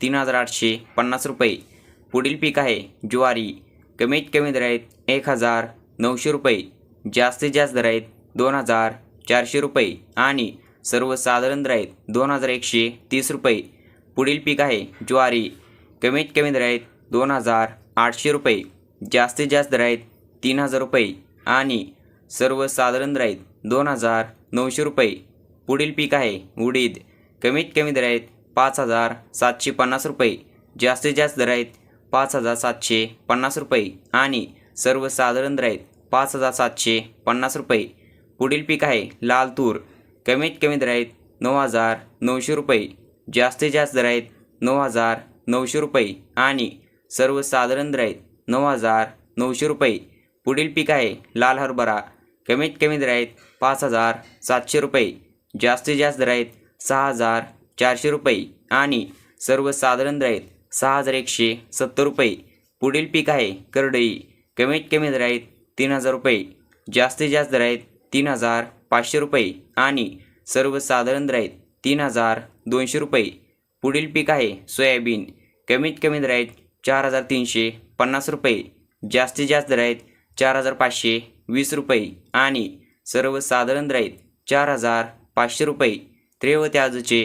तीन हजार आठशे पन्नास रुपये. पुढील पीक आहे ज्वारी. कमीत कमी दर आहेत एक हजार नऊशे रुपये. जास्तीत जास्त दर आहेत दोन हजार चारशे रुपये. आणि सर्वसाधारण दर आहेत दोन हजार एकशे तीस रुपये. पुढील पीक आहे ज्वारी. कमीत कमी दर आहेत दोन हजार आठशे रुपये. जास्तीत जास्त दर आहेत तीन हजार रुपये. आणि सर्वसाधारण दर आहेत दोन हजार नऊशे रुपये. पुढील पीक आहे उडीद. कमीत कमी दर आहेत पाच हजार सातशे पन्नास रुपये. जास्तीत जास्त दर आहेत पाच हजार सातशे पन्नास रुपये आणि सर्वसाधारण दर आहेत पाच हजार सातशे पन्नास रुपये. पुढील पीक आहे लाल तूर. कमीत कमी दर आहेत नऊ हजार नऊशे रुपये. जास्तीत जास्त दर आहेत नऊ हजार नऊशे रुपये आणि सर्वसाधारण दर आहेत नऊ हजार नऊशे रुपये. पुढील पीक आहे लाल हरभरा. कमीत कमी दर आहेत पाच हजार सातशे रुपये. जास्तीत जास्त दर आहेत सहा हजार चारशे रुपये आणि सर्वसाधारण दर सहा हजार एकशे सत्तर रुपये. पुढील पीक आहे करडई. कमीत कमी दर आहेत तीन हजार रुपये. जास्तीत जास्त दर आहेत तीन हजार पाचशे रुपये आणि सर्वसाधारण दर आहेत तीन हजार दोनशे रुपये. पुढील पीक आहे सोयाबीन. कमीत कमी दर आहेत चार हजार तीनशे पन्नास रुपये. जास्तीत जास्त दर आहेत चार हजार पाचशे वीस रुपये आणि सर्वसाधारण दर आहेत चार हजार पाचशे रुपये. त्रेव त्याजचे